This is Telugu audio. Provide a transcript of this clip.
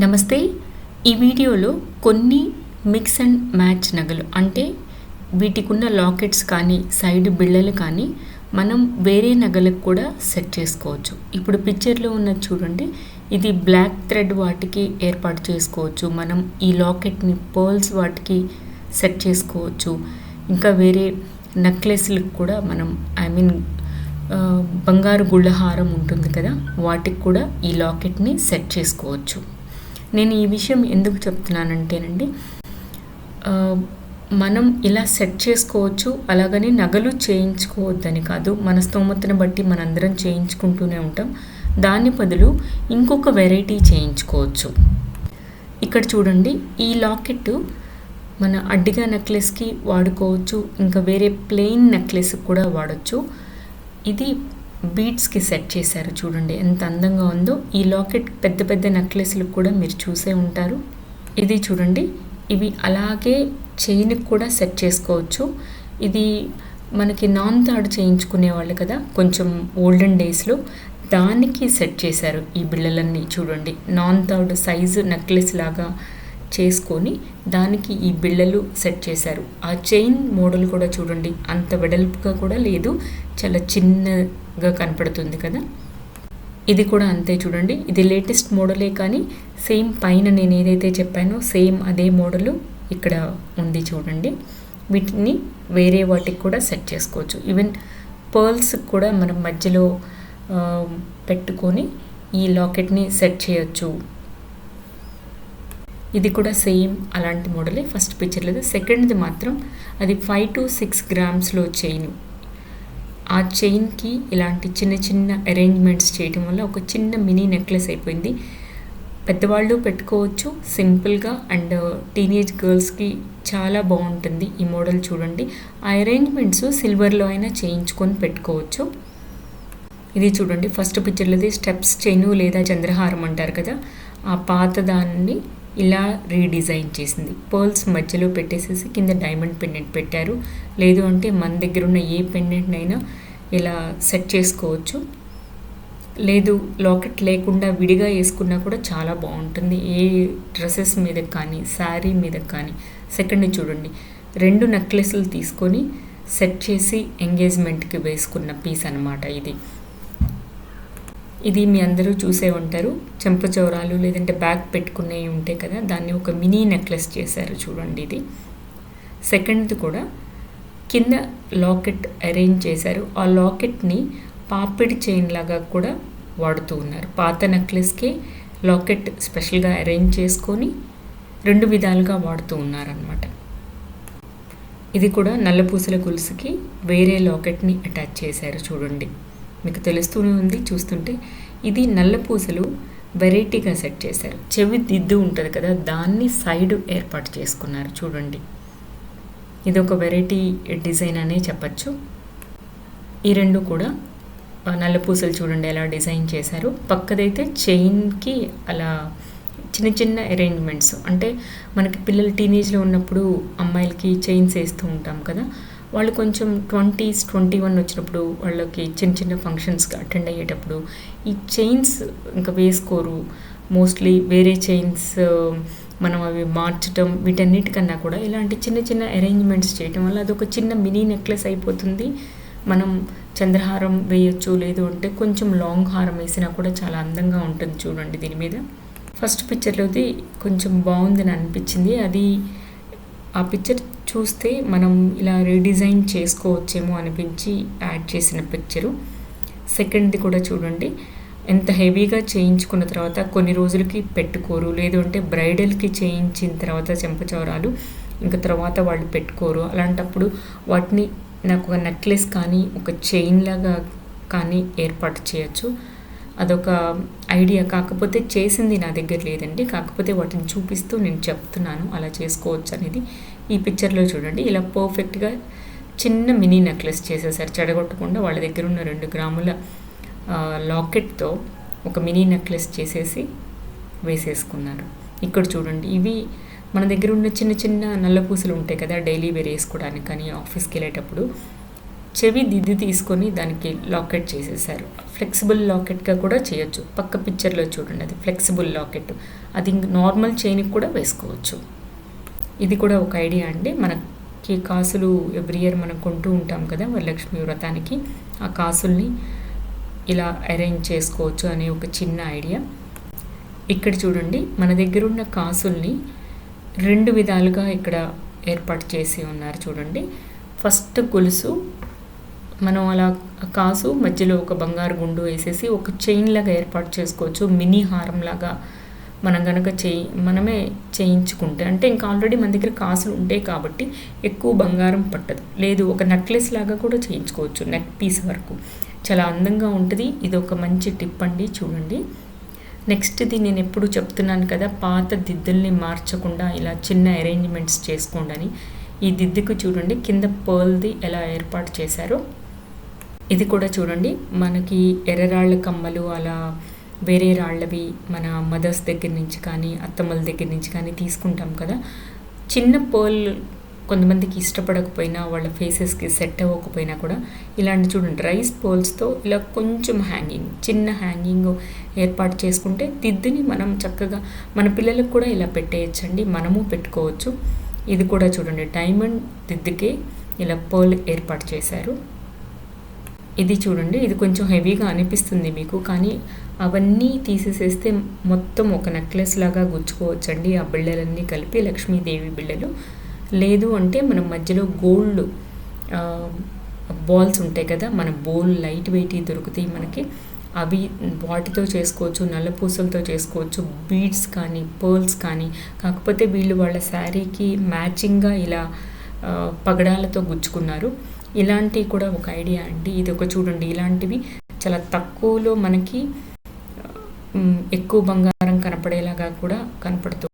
నమస్తే ఈ వీడియోలో కొన్ని మిక్స్ అండ్ మ్యాచ్ నగలు అంటే వీటికి ఉన్న లాకెట్స్ కానీ సైడ్ బిళ్ళలు కానీ మనం వేరే నగలకు కూడా సెట్ చేసుకోవచ్చు. ఇప్పుడు పిక్చర్లో ఉన్నది చూడండి ఇది బ్లాక్ థ్రెడ్ వాటికి ఏర్పాటు చేసుకోవచ్చు. మనం ఈ లాకెట్ని పర్ల్స్ వాటికి సెట్ చేసుకోవచ్చు. ఇంకా వేరే నెక్లెస్లకు కూడా మనం ఐ మీన్ బంగారు గుళ్ళహారం ఉంటుంది కదా వాటికి కూడా ఈ లాకెట్ని సెట్ చేసుకోవచ్చు. నేను ఈ విషయం ఎందుకు చెప్తున్నానంటేనండి మనం ఇలా సెట్ చేసుకోవచ్చు అలాగని నగలు చేయించుకోవద్దని కాదు మన స్తోమతను బట్టి మనందరం చేయించుకుంటూనే ఉంటాం. దాని బదులు ఇంకొక వెరైటీ చేయించుకోవచ్చు. ఇక్కడ చూడండి ఈ లాకెట్ మన అడ్డిగా నెక్లెస్కి వాడుకోవచ్చు ఇంకా వేరే ప్లెయిన్ నెక్లెస్ కూడా వాడచ్చు. ఇది బీట్స్కి సెట్ చేశారు చూడండి. ఎంత అందంగా ఉందో. ఈ లాకెట్ పెద్ద పెద్ద నెక్లెస్లు కూడా మీరు చూసే ఉంటారు. ఇది చూడండి. ఇవి అలాగే చైన్కి కూడా సెట్ చేసుకోవచ్చు. ఇది మనకి నాన్ థర్డ్ చేయించుకునే వాళ్ళు కదా కొంచెం ఓల్డెన్ డేస్లో దానికి సెట్ చేశారు ఈ బిళ్ళలన్నీ చూడండి. నాన్ థర్డ్ సైజు నెక్లెస్ లాగా చేసుకొని దానికి ఈ బిళ్ళలు సెట్ చేశారు. ఆ చైన్ మోడల్ కూడా చూడండి అంత వెడల్పుగా కూడా లేదు చాలా చిన్నగా కనపడుతుంది కదా. ఇది కూడా అంతే చూడండి ఇది లేటెస్ట్ మోడలే కానీ సేమ్ పైన నేను ఏదైతే చెప్పానో సేమ్ అదే మోడలు ఇక్కడ ఉంది చూడండి. వీటిని వేరే వాటికి కూడా సెట్ చేసుకోవచ్చు. ఈవెన్ పర్ల్స్ కూడా మనం మధ్యలో పెట్టుకొని ఈ లాకెట్ని సెట్ చేయొచ్చు. ఇది కూడా సేమ్ అలాంటి మోడలే ఫస్ట్ పిక్చర్లో సెకండ్ది మాత్రం అది ఫైవ్ టు సిక్స్ గ్రామ్స్లో చైన్ ఆ చైన్కి ఇలాంటి చిన్న చిన్న అరేంజ్మెంట్స్ చేయడం వల్ల ఒక చిన్న మినీ నెక్లెస్ అయిపోయింది. పెద్దవాళ్ళు పెట్టుకోవచ్చు సింపుల్గా అండ్ టీనేజ్ గర్ల్స్కి చాలా బాగుంటుంది ఈ మోడల్ చూడండి. ఆ అరేంజ్మెంట్స్ సిల్వర్లో అయినా చేయించుకొని పెట్టుకోవచ్చు. ఇది చూడండి ఫస్ట్ పిక్చర్లోది స్టెప్స్ చైను లేదా చంద్రహారం అంటారు కదా. ఆ పాత దాన్ని ఇలా రీడిజైన్ చేసింది. పర్ల్స్ మధ్యలో పెట్టేసేసి కింద డైమండ్ పెండెంట్ పెట్టారు. లేదు అంటే మన దగ్గర ఉన్న ఏ పెండెంట్నైనా ఇలా సెట్ చేసుకోవచ్చు. లేదు లాకెట్ లేకుండా విడిగా వేసుకున్నా కూడా చాలా బాగుంటుంది. ఏ డ్రెస్సెస్ మీద కానీ శారీ మీద కానీ సెకండ్ చూడండి. రెండు నెక్లెస్లు తీసుకొని సెట్ చేసి ఎంగేజ్మెంట్కి వేసుకున్న పీస్ అన్నమాట ఇది. ఇది మీ అందరూ చూసే ఉంటారు. చెంపచౌరాలు లేదంటే బ్యాగ్ పెట్టుకునేవి ఉంటాయి కదా దాన్ని ఒక మినీ నెక్లెస్ చేశారు చూడండి ఇది. సెకండ్ది కూడా కింద లాకెట్ అరేంజ్ చేశారు. ఆ లాకెట్ని పాపిడి చైన్ లాగా కూడా వాడుతూ ఉన్నారు. పాత నెక్లెస్కి లాకెట్ స్పెషల్గా అరేంజ్ చేసుకొని రెండు విధాలుగా వాడుతూ ఉన్నారనమాట ఇది కూడా నల్లపూసల గొలుసుకి వేరే లాకెట్ని అటాచ్ చేశారు చూడండి. మీకు తెలుస్తూనే ఉంది చూస్తుంటే. ఇది నల్లపూసలు వెరైటీగా సెట్ చేశారు. చెవి దిద్దు ఉంటుంది కదా దాన్ని సైడ్ ఏర్పాటు చేసుకున్నారు. చూడండి. ఇది ఒక వెరైటీ డిజైన్ అనే చెప్పచ్చు. ఈ రెండు కూడా నల్లపూసలు చూడండి ఎలా డిజైన్ చేశారు. పక్కదైతే చైన్కి అలా చిన్న చిన్న అరేంజ్మెంట్స్ అంటే మనకి పిల్లలు టీనేజ్లో ఉన్నప్పుడు అమ్మాయిలకి చైన్స్ వేస్తూ ఉంటాం కదా వాళ్ళు కొంచెం ట్వంటీస్ ట్వంటీ వన్ వచ్చినప్పుడు వాళ్ళకి చిన్న చిన్న ఫంక్షన్స్కి అటెండ్ అయ్యేటప్పుడు ఈ చైన్స్ ఇంకా వేసుకోరు. మోస్ట్లీ వేరే చైన్స్ మనం అవి మార్చటం వీటన్నిటికన్నా కూడా ఇలాంటి చిన్న చిన్న అరేంజ్మెంట్స్ చేయటం వల్ల అదొక చిన్న మినీ నెక్లెస్ అయిపోతుంది. మనం చంద్రహారం వేయొచ్చు లేదు అంటే కొంచెం లాంగ్ హారం వేసినా కూడా చాలా అందంగా ఉంటుంది చూడండి దీని మీద. ఫస్ట్ పిక్చర్లోది కొంచెం బాగుందని అనిపించింది. అది ఆ పిక్చర్ చూస్తే మనం ఇలా రీడిజైన్ చేసుకోవచ్చేమో అనిపించి యాడ్ చేసిన పిక్చరు సెకండ్ది కూడా చూడండి. ఎంత హెవీగా చేయించుకున్న తర్వాత కొన్ని రోజులకి పెట్టుకోరు. లేదు అంటే బ్రైడల్కి చేయించిన తర్వాత చెంపచౌరాలు ఇంకా తర్వాత వాళ్ళు పెట్టుకోరు. అలాంటప్పుడు వాటిని నాకు ఒక నెక్లెస్ కానీ ఒక చైన్ లాగా కానీ ఏర్పాటు చేయొచ్చు. అదొక ఐడియా కాకపోతే చేసింది నా దగ్గర లేదండి. కాకపోతే వాటిని చూపిస్తూ నేను చెప్తున్నాను. అలా చేసుకోవచ్చు అనేది. ఈ పిక్చర్లో చూడండి. ఇలా పర్ఫెక్ట్గా చిన్న మినీ నెక్లెస్ చేసేసారు. చెడగొట్టకుండా వాళ్ళ దగ్గర ఉన్న రెండు గ్రాముల లాకెట్తో ఒక మినీ నెక్లెస్ చేసేసి వేసేసుకున్నారు. ఇక్కడ చూడండి. ఇవి మన దగ్గర ఉన్న చిన్న చిన్న నల్ల పూసలు ఉంటాయి కదా డైలీ వేర్ వేసుకోవడానికి కానీ ఆఫీస్కి వెళ్ళేటప్పుడు చెవి దిద్ది తీసుకొని దానికి లాకెట్ చేసేసారు. ఫ్లెక్సిబుల్ లాకెట్గా కూడా చేయొచ్చు. పక్క పిక్చర్లో చూడండి. అది ఫ్లెక్సిబుల్ లాకెట్ అది నార్మల్ చైన్కి కూడా వేసుకోవచ్చు. ఇది కూడా ఒక ఐడియా అండి. మనకి కాసులు ఎవ్రీ ఇయర్ మనం కొంటూ ఉంటాం కదా వరలక్ష్మి వ్రతానికి. ఆ కాసుల్ని ఇలా అరేంజ్ చేసుకోవచ్చు అనే ఒక చిన్న ఐడియా. ఇక్కడ చూడండి మన దగ్గర ఉన్న కాసుల్ని రెండు విధాలుగా ఇక్కడ ఏర్పాటు చేసి ఉన్నారు చూడండి. ఫస్ట్ గొలుసు మనం అలా కాసు మధ్యలో ఒక బంగారు గుండు వేసేసి ఒక చైన్ లాగా ఏర్పాటు చేసుకోవచ్చు మినీ హారం లాగా మనం కనుక చేయి మనమే చేయించుకుంటే అంటే ఇంకా ఆల్రెడీ మన దగ్గర కాసులు ఉంటాయి కాబట్టి ఎక్కువ బంగారం పట్టదు. లేదు ఒక నెక్లెస్ లాగా కూడా చేయించుకోవచ్చు నెక్ పీస్ వరకు. చాలా అందంగా ఉంటుంది. ఇది ఒక మంచి టిప్ అండి చూడండి. నెక్స్ట్ది నేను ఎప్పుడు చెప్తున్నాను కదా పాత దిద్దుల్ని మార్చకుండా ఇలా చిన్న అరేంజ్మెంట్స్ చేసుకోండి అని. ఈ దిద్దుకు చూడండి కింద పర్ల్ది ఎలా ఏర్పాటు చేశారో. ఇది కూడా చూడండి మనకి ఎర్రరాళ్ళ కమ్మలు అలా వేరే రాళ్ళవి మన మదర్స్ దగ్గర నుంచి కానీ అత్తమ్మల దగ్గర నుంచి కానీ తీసుకుంటాం కదా. చిన్న పర్ల్ కొంతమందికి ఇష్టపడకపోయినా వాళ్ళ ఫేసెస్కి సెట్ అవ్వకపోయినా కూడా ఇలాంటి చూడండి రైస్ పోల్స్తో ఇలా కొంచెం హ్యాంగింగ్ చిన్న హ్యాంగింగ్ ఏర్పాటు చేసుకుంటే దిద్దుని మనం చక్కగా మన పిల్లలకు కూడా ఇలా పెట్టేయచ్చండి మనము పెట్టుకోవచ్చు. ఇది కూడా చూడండి డైమండ్ దిద్దుకే ఇలా పర్ల్ ఏర్పాటు చేశారు. ఇది చూడండి ఇది కొంచెం హెవీగా అనిపిస్తుంది మీకు కానీ అవన్నీ తీసేసేస్తే మొత్తం ఒక నెక్లెస్ లాగా గుచ్చుకోవచ్చండి ఆ బిళ్ళలన్నీ కలిపి లక్ష్మీదేవి బిళ్ళలు. లేదు అంటే మనం మధ్యలో గోల్డ్ బాల్స్ ఉంటాయి కదా మన బోల్ లైట్ వెయిట్ దొరుకుతాయి మనకి. అవి వాటితో చేసుకోవచ్చు నల్ల పూసలతో చేసుకోవచ్చు బీడ్స్ కానీ పర్ల్స్ కానీ. కాకపోతే వీళ్ళు వాళ్ళ శారీకి మ్యాచింగ్గా ఇలా పగడాలతో గుచ్చుకున్నారు. ఇలాంటివి కూడా ఒక ఐడియా అండి. ఇది ఒక చూడండి ఇలాంటివి చాలా తక్కువలో మనకి ఎక్కువ బంగారం కనపడేలాగా కూడా కనపడుతూ